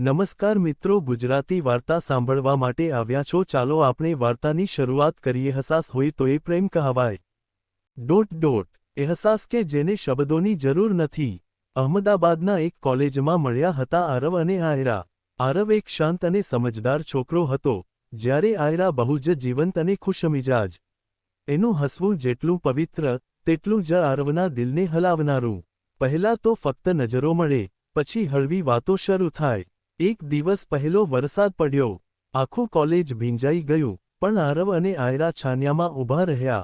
નમસ્કાર મિત્રો, ગુજરાતી વાર્તા સાંભળવા માટે આવ્યા છો. ચાલો આપણે વાર્તાની શરૂઆત કરીએ. હસાસ હોય તો એ પ્રેમ કહાવાય. Dot dot. એહસાસ કે જેને શબ્દોની જરૂર નથી. અહમદાબાદના એક કોલેજમાં મળ્યા હતા આરવ અને આયરા. આરવ એક શાંત અને સમજદાર છોકરો હતો. જ્યારે આયરા બહુ જ જીવંત અને ખુશમિજાજ. એનું હસવું જેટલું પવિત્ર, તેટલું જ આરવના દિલને હલાવનારું. પહેલા તો ફક્ત નજરો મળે, પછી હળવી વાતો શરૂ થાય. એક દિવસ પહેલો વરસાદ પડ્યો. આખું કોલેજ ભીંજાઈ ગયું, પણ આરવ અને આયરા છાનિયામાં ઊભા રહ્યા.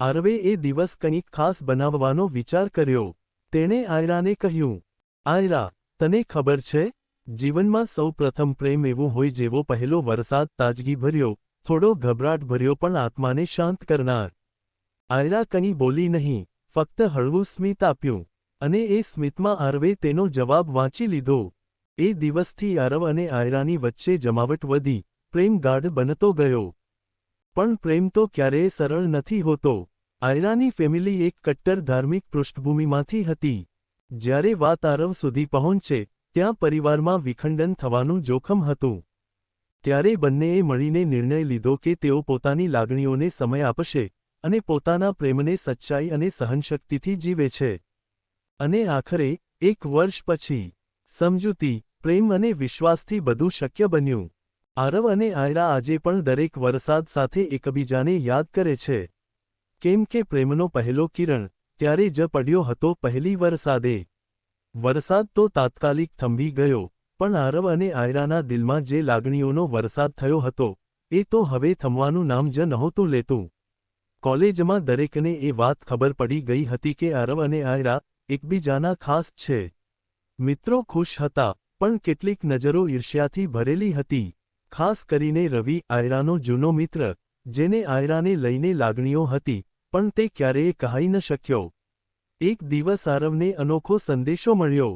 આરવે એ દિવસ કંઈક ખાસ બનાવવાનો વિચાર કર્યો. તેણે આયરાને કહ્યું, આયરા, તને ખબર છે? જીવનમાં સૌ પ્રથમ પ્રેમ એવું હોય જેવો પહેલો વરસાદ તાજગી ભર્યો થોડો ગભરાટ ભર્યો પણ આત્માને શાંત કરનાર. આયરા કંઈ બોલી નહીં, ફક્ત હળવું સ્મિત આપ્યું, અને એ સ્મિતમાં આરવે તેનો જવાબ વાંચી લીધો. એ દિવસથી આરવ અને આયરાની વચ્ચે જમાવટ વધી, પ્રેમ ગાઢ બનતો ગયો. પણ પ્રેમ તો ક્યારેય સરળ નથી હોતો. આયરાની ફેમિલી એક કટ્ટર ધાર્મિક પૃષ્ઠભૂમિમાંથી હતી. જ્યારે વાત આરવ સુધી પહોંચે, ત્યાં પરિવારમાં વિખંડન થવાનું જોખમ હતું. ત્યારે બંનેએ મળીને નિર્ણય લીધો કે તેઓ પોતાની લાગણીઓને સમય આપશે અને પોતાના પ્રેમને સચ્ચાઈ અને સહનશક્તિથી જીવે છે. અને આખરે, એક વર્ષ પછી સમજૂતી, પ્રેમ અને વિશ્વાસથી બધું શક્ય બન્યું. આરવ અને આયરા આજે પણ દરેક વરસાદ સાથે એકબીજાને યાદ કરે છે. કેમ કે પ્રેમનો પહેલો કિરણ ત્યારે જ પડ્યો હતો પહેલી વરસાદે. વરસાદ તો તાત્કાલિક થંભી ગયો, પણ આરવ અને આયરાના દિલમાં જે લાગણીઓનો વરસાદ થયો હતો, એ તો હવે થમવાનું નામ જ નહોતું લેતું. કોલેજમાં દરેકને એ વાત ખબર પડી ગઈ હતી કે આરવ અને આયરા એકબીજાના ખાસ છે. મિત્રો ખુશ હતા, પણ કેટલીક નજરો ઈર્ષ્યાથી ભરેલી હતી. ખાસ કરીને રવિ આયરાનો જૂનો મિત્ર, જેને આયરાને લઈને લાગણીઓ હતી, પણ તે ક્યારેય કહાઈ ન શક્યો. એક દિવસ આરવને અનોખો સંદેશો મળ્યો,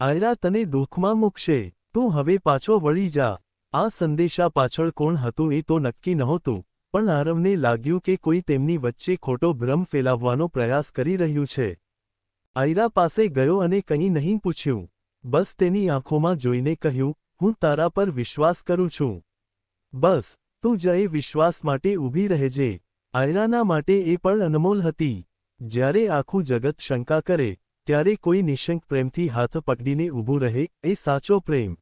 આયરા તને દુઃખમાં મૂકશે, તું હવે પાછો વળી જા. આ સંદેશા પાછળ કોણ હતું એ તો નક્કી નહોતું, પણ આરવને લાગ્યું કે કોઈ તેમની વચ્ચે ખોટો ભ્રમ ફેલાવવાનો પ્રયાસ કરી રહ્યું છે. આયરા પાસે ગયો અને કંઈ નહીં પૂછ્યું. બસ તેની આંખોમાં જોઈને કહ્યું, હું તારા પર વિશ્વાસ કરું છું. બસ, તું જ એ વિશ્વાસ માટે ઊભી રહેજે. આયરાના માટે એ પણ અનમોલ હતી. જ્યારે આખું જગત શંકા કરે, ત્યારે કોઈ નિશંક પ્રેમથી હાથ પકડીને ઊભું રહે, એ સાચો પ્રેમ.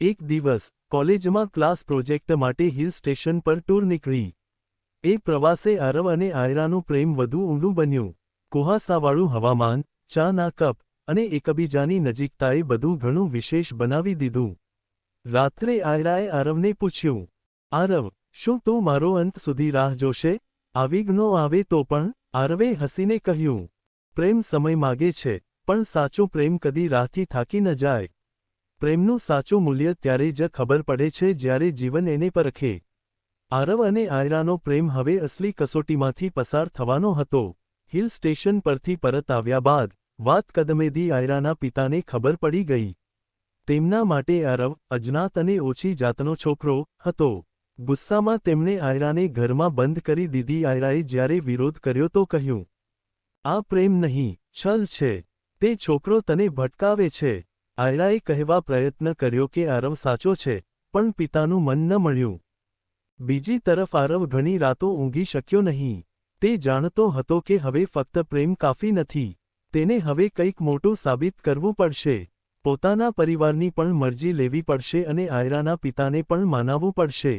એક દિવસ, કોલેજમાં ક્લાસ પ્રોજેક્ટ માટે હિલ સ્ટેશન પર ટૂર નીકળી. એ પ્રવાસે આરવ અને આયરાનું પ્રેમ વધુ ઊંડું બન્યું. કુહાસાવાળું હવામાન ચાના કપ અને એકબીજાની નજીકતાએ બધું ઘણું વિશેષ બનાવી દીધું. રાત્રે આયરાએ આરવને પૂછ્યું, આરવ, શું તું મારો અંત સુધી રાહ જોશે? આવીગનો આવે તો પણ, આરવે હસીને કહ્યું, પ્રેમ સમય માગે છે, પણ સાચો પ્રેમ કદી રાહથી થાકી ન જાય. પ્રેમનું સાચું મૂલ્ય ત્યારે જ ખબર પડે છે જ્યારે જીવન એને પરખે. આરવ અને આયરાનો પ્રેમ હવે અસલી કસોટીમાંથી પસાર થવાનો હતો. હિલ સ્ટેશન પરથી પરત આવ્યા બાદ વાત કદમેદી આયરાના પિતાને ખબર પડી ગઈ. તેમના માટે આરવ અજ્ઞાત અને ઓછી જાતનો છોકરો હતો. ગુસ્સામાં તેમણે આયરાને ઘરમાં બંધ કરી દીધી. આયરાએ જ્યારે વિરોધ કર્યો તો કહ્યું, આ પ્રેમ નહીં, છલ છે. તે છોકરો તને ભટકાવે છે. આયરાએ કહેવા પ્રયત્ન કર્યો કે આરવ સાચો છે, પણ પિતાનું મન ન મળ્યું. બીજી તરફ આરવ ઘણી રાતો ઊંઘી શક્યો નહીં. તે જાણતો હતો કે હવે ફક્ત પ્રેમ કાફી નથી. તેને હવે કંઈક મોટું સાબિત કરવું પડશે. પોતાના પરિવારની પણ મરજી લેવી પડશે અને આયરાના પિતાને પણ માનાવવું પડશે.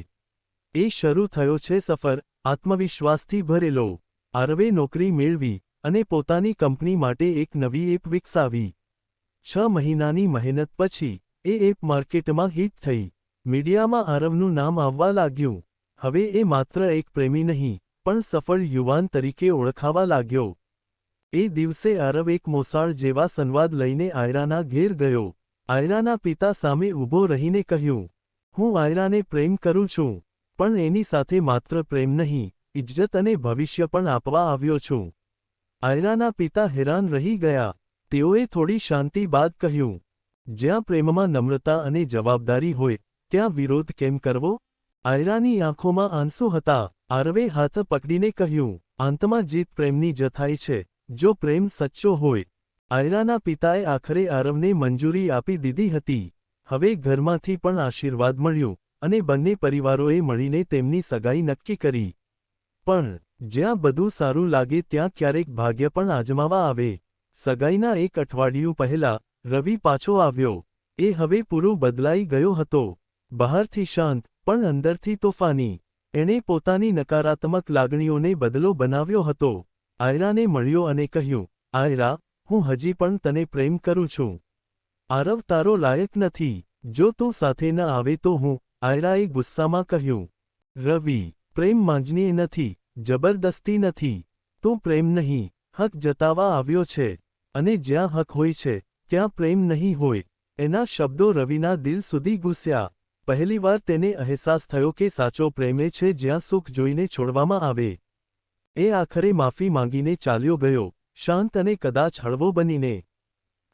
એ શરૂ થયો છે સફર, આત્મવિશ્વાસથી ભરેલો. આરવે નોકરી મેળવી અને પોતાની કંપની માટે એક નવી એપ વિકસાવી. છ મહિનાની મહેનત પછી, એ એપ માર્કેટમાં હિટ થઈ. મીડિયામાં આરવનું નામ આવવા લાગ્યું. હવે એ માત્ર એક પ્રેમી નહીં, પણ સફળ યુવાન તરીકે ઓળખાવા લાગ્યો. એ દિવસે આરવ એક મોસાળ જેવા સંવાદ લઈને આયરાના ઘેર ગયો. આયરાના પિતા સામે ઊભો રહીને કહ્યું, હું આયરાને પ્રેમ કરું છું, પણ એની સાથે માત્ર પ્રેમ નહીં ઇજ્જત અને ભવિષ્ય પણ આપવા આવ્યો છું. આયરાના પિતા હેરાન રહી ગયા. તેઓએ થોડી શાંતિ બાદ કહ્યું, જ્યાં પ્રેમમાં નમ્રતા અને જવાબદારી હોય, ત્યાં વિરોધ કેમ કરવો? આયરાની આંખોમાં આંસુ હતા. આરવે હાથ પકડીને કહ્યું, આંતમાં જીત પ્રેમની જથાઈ છે. જો પ્રેમ સચ્ચો હોય, આયરાના પિતાએ આખરે આરવને મંજૂરી આપી દીધી હતી. હવે ઘરમાંથી પણ આશીર્વાદ મળ્યું અને બંને પરિવારોએ મળીને તેમની સગાઈ નક્કી કરી. પણ, જ્યાં બધું સારું લાગે ત્યાં ક્યારેક ભાગ્ય પણ આજમાવા આવે. સગાઈના એક અઠવાડિયું પહેલા, રવિ પાછો આવ્યો. એ હવે પૂરો બદલાઈ ગયો હતો. બહારથી શાંત, પણ અંદરથી તોફાની. એણે પોતાની નકારાત્મક લાગણીઓને બદલો બનાવ્યો હતો. આયરાને મળ્યો અને કહ્યું, આયરા, હું હજી પણ તને પ્રેમ કરું છું. આરવ તારો લાયક નથી. જો તું સાથે ન આવે તો હું આયરાએ ગુસ્સામાં કહ્યું, રવિ, પ્રેમ માંગણીએ નથી, જબરદસ્તી નથી. તું પ્રેમ નહીં. હક જતાવા આવ્યો છે. અને જ્યાં હક હોય છે, ત્યાં પ્રેમ નહીં હોય. એના શબ્દો રવિના દિલ સુધી ઘૂસ્યા. પહેલીવાર તેને અહેસાસ થયો કે સાચો પ્રેમે છે જ્યાં સુખ જોઈને છોડવામાં આવે. એ આખરે માફી માંગીને ચાલ્યો ગયો, શાંત અને કદાચ હળવો બનીને.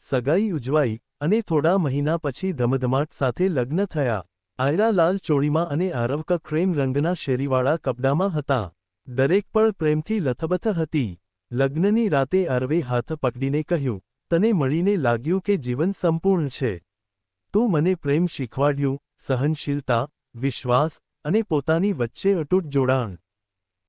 સગાઈ ઉજવાઈ અને થોડા મહિના પછી ધમધમાટ સાથે લગ્ન થયા. આયરા લાલ ચોળીમાં અને આરવક ક્રેમ રંગના શેરીવાળા કપડામાં હતા. દરેક પળ પ્રેમથી લથબથ હતી. લગ્નની રાતે અરવે હાથ પકડીને કહ્યું, તને મળીને લાગ્યું કે જીવન સંપૂર્ણ છે. તું મને પ્રેમ શીખવાડ્યું, સહનશીલતા, વિશ્વાસ અને પોતાની વચ્ચે અટૂટ જોડાણ.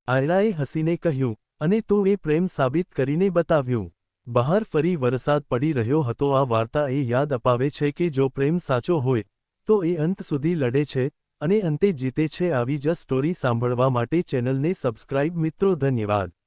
આયરાએ હસીને કહ્યું, અને તું એ પ્રેમ સાબિત કરીને બતાવ્યું. બહાર ફરી વરસાદ પડી રહ્યો હતો. આ વાર્તા એ યાદ અપાવે છે કે જો પ્રેમ સાચો હોય, તો એ અંત સુધી લડે છે અને અંતે જીતે છે. આવી જ સ્ટોરી સાંભળવા માટે ચેનલને સબસ્ક્રાઇબ મિત્રો, ધન્યવાદ.